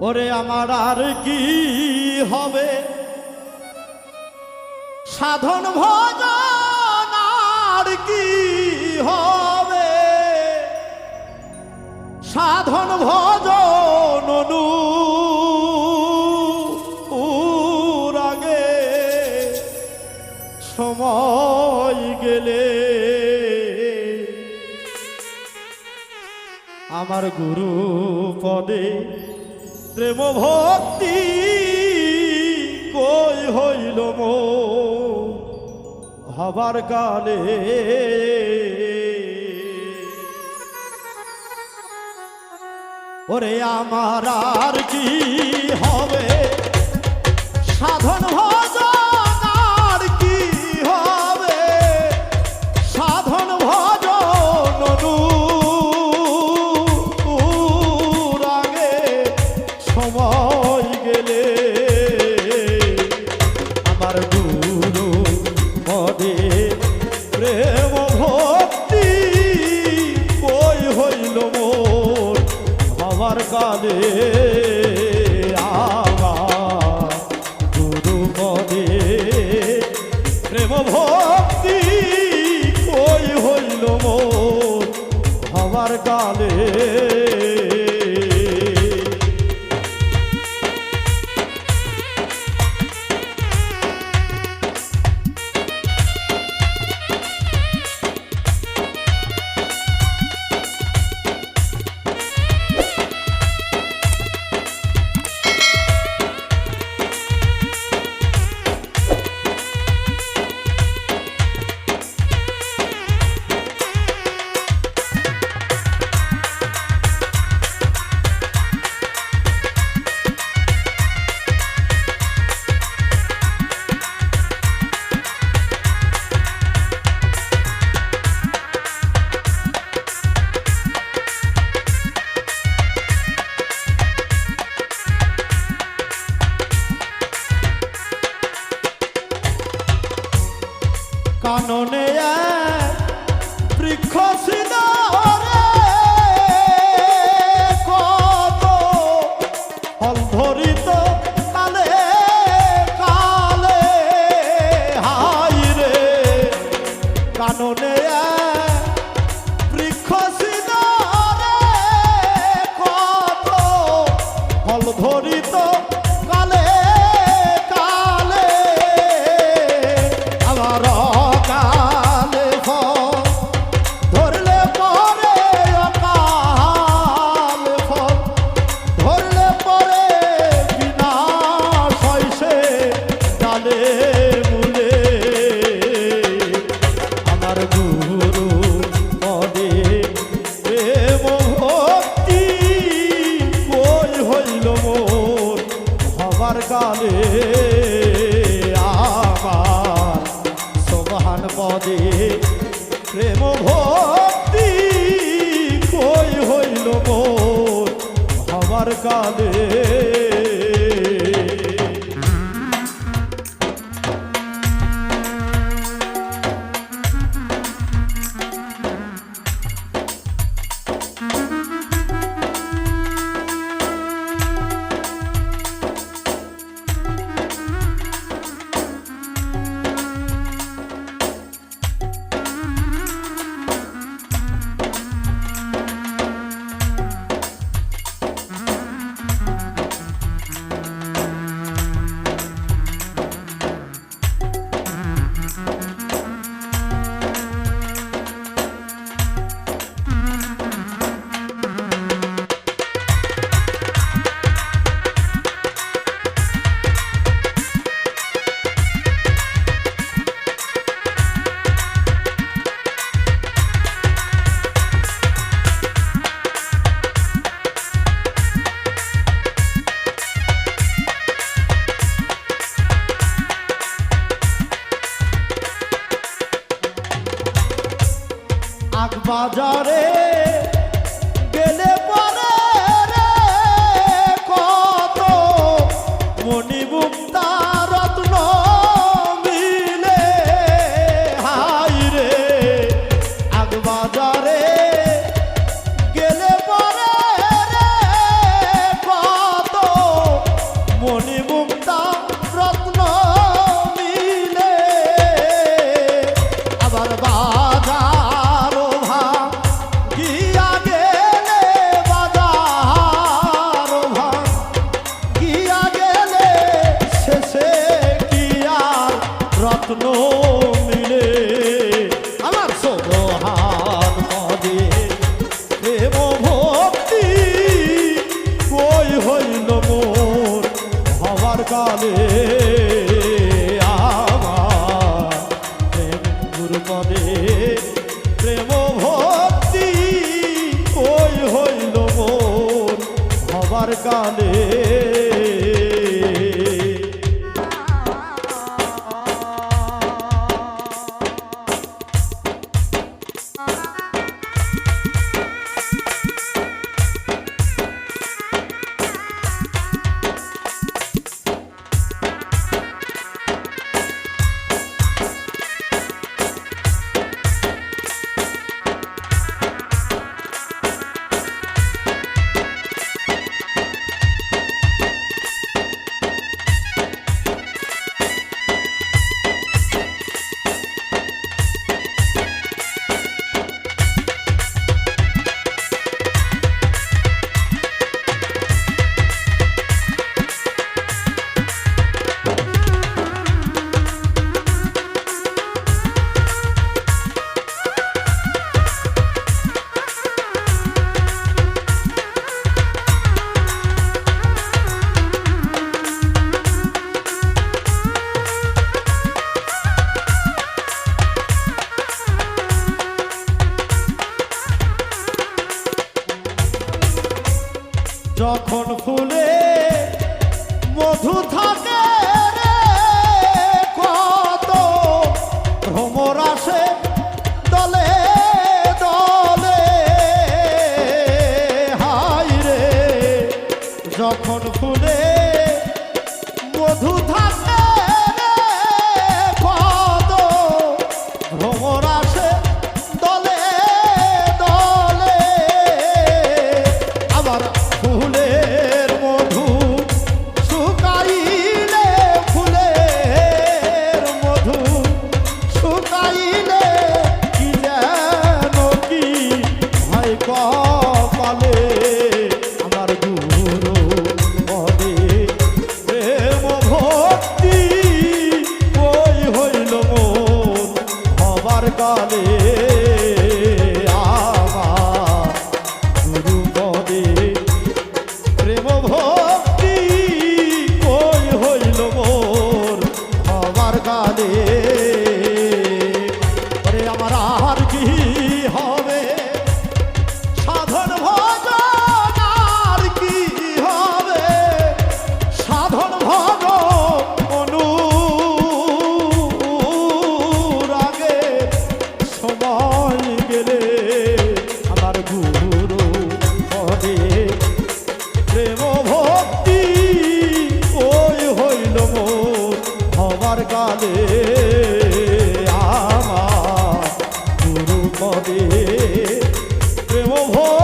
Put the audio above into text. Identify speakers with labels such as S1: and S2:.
S1: ওরে আমার আর কি হবে? সাধন ভজন আর কি হবে? সাধন ভজন অনু আগে সময় গেলে আমার গুরু পদে প্রেম ভক্তি কই হইল মো? হবার কালে ওরে আমার আর কি হবে? প্রেম ভক্তি কই হইল মোর? ভাবার কালে ফল পদে প্রেম ভক্তি কই হইল মোর? আমার কালে যখন ফুলে মধু থাকে কত ভ্রমর আসে দলে দলে। হাই রে, যখন ফুলে মধু থাকে পদে আমার গুরু পদে প্রেম ভোগ